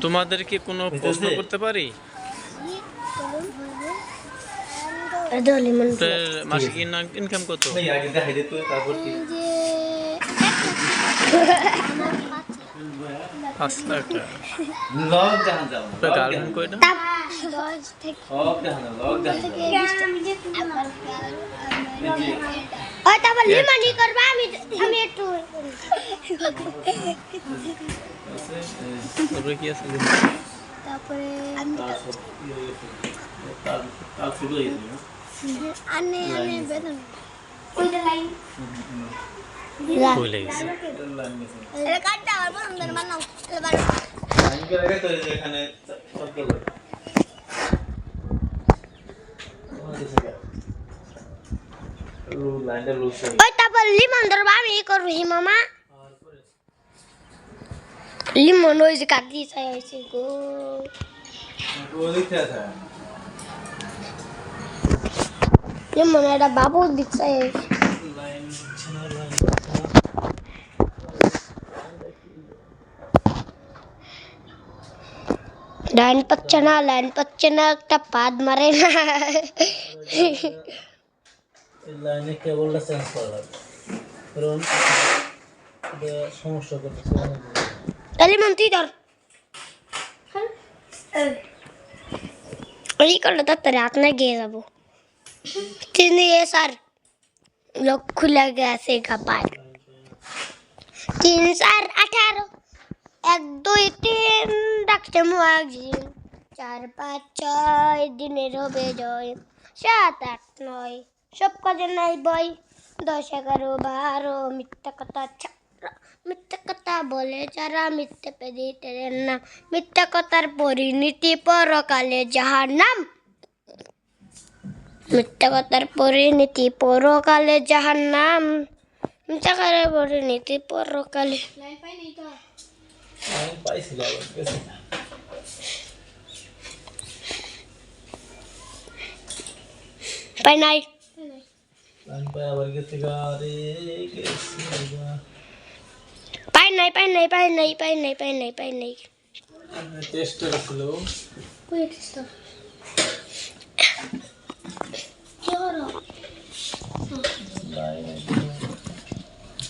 তোমাদেরকে কোন প্রশ্ন করতে পারি? মাসিক ইনকাম কত? তারপর কি পাঁচ লাখ টাকা লগ দেখান যাও আপনার গার্লফ্রেন্ড কয়টা দশ থেকে লগ দেখান লগ দেখান ওই তারপর লিমনই করবা আমি আমি একটু তারপরে কি আছে তারপরে আমি তার তার শুরু হয়েছে আনে আনে বেদন ওইটা লাইন কই লেগেছে? এটা কাটতে আমার বন্ধুদের বানাও এবার আমি কে লাগে তো এখানে শব্দ করে রুল লাইনটা লুজ ওই তারপর লিমন ধরবা আমি ই করব হি মামা লিমন ওই যে কাটি চাই হয়েছে গো। ও দেখতে আছে লিমন এটা বাবু দিচ্ছে লাইন পাচ্ছে না লাইন পাচ্ছে না একটা পাদ মারে না এই লাইনে কেবলটা চেঞ্জ করা লাগবে কারণ এটা সমস্যা করতেছে লিমন তুই ধর ওই করলে তাড়াতাড়ি আপনার গিয়ে যাব তিনি এ স্যার লোক খুলে গেছে কাপার তিন চার আঠারো এক, দুই, তিন ডাকতে একদিন চার, পাঁচ, ছয়, দিনের হবে জয়। সাত, আট, নয়, সব কাজে নাই বই দশ, এগারো, বারো, মিথ্যা কথা মিথ্যা কথা বলে যারা মিথ্যে পেদিতে না। মিথ্যা কথার পরিণতি পরকালে যাহার নাম মিথ্যা কথার পরিণতি পরকালে যাহার নাম মিথ্যা কথার পরিণতি পরকালে আমি পাইছিলাম গেছে পাই নাই আমি পাই আবার গেছে গা রে গেছে গা পাই নাই পাই নাই পাই নাই পাই নাই পাই নাই পাই নাই টেস্ট করছিল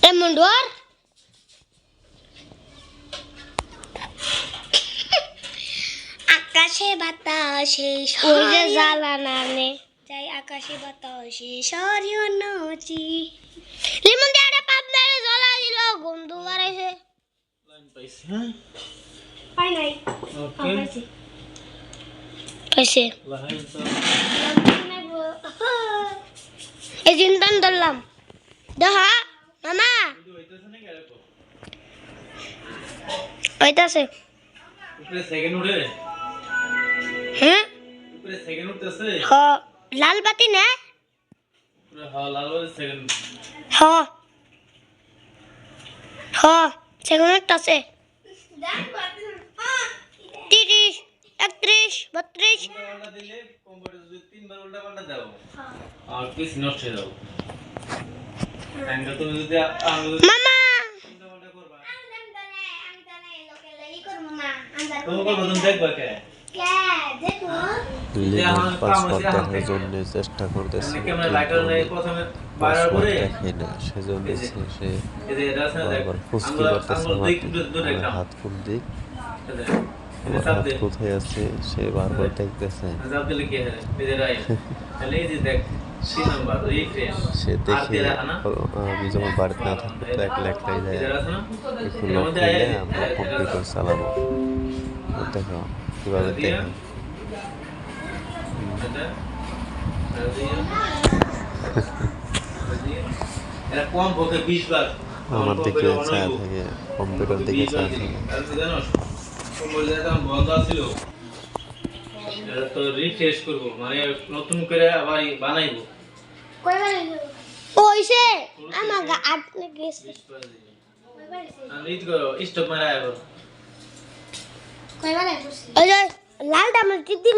এমন ডোর আকাশে বাতাসে ওই যে জ্বালা নামে যাই আকাশে বাতাসে সরিও নচি। লিমন দিয়ে একটা পাপ মেরে জ্বলা দিল গন্ধ বাড়াইছে লাইন পাইছি হ্যাঁ? পাই নাই। ওকে পাইছে। এই চিন্তান ধরলাম। দেখা মামা। হইতেছে উপরে সেকেন্ড উঠে হ্যাঁ? উপরে সেকেন্ড উঠতেছে? হ। লাল বাতি না। উপরে হ্যাঁ লাল বাজে সেকেন্ড হ। হ সেখানে একটা আছে তিরিশ একত্রিশ বত্রিশ। তিনবার উল্টা পাল্টা দাও আর পিস নষ্ট হয়ে মামা! উল্টা পাল্টা করবা তুমি করব তুমি দেখবা কে? লিমন পাসওয়ার্ড দেখার জন্য চেষ্টা করতেছে। পাসওয়ার্ড দেখে না সেজন্য সে বারবার ফুসকি করতেছে আমার হাত কোন দিক? আমার হাত কোথায় আছে? সে বারবার দেখতেছে। সে দেখে আমি যখন বাড়িতে না থাকব তো এক লেখাই যায় একটু এর লক মধ্যে করলে আয়- আমরা কম্পিউটার চালাবো। দেখো। কীভাবে দিয়া। দেখে এটা আর দিয়ে। আর দিয়ে। এটা কম পক্ষে বিশ বার আমার দিকে চায় থাকে কম্পিউটার দিকে চায় থাকে তো রিফ্রেশ করব মানে নতুন করে আবার বানাইবো ওইসে আমার আটকে গেছে স্টপ মারা ওই লালটা আমার দিদি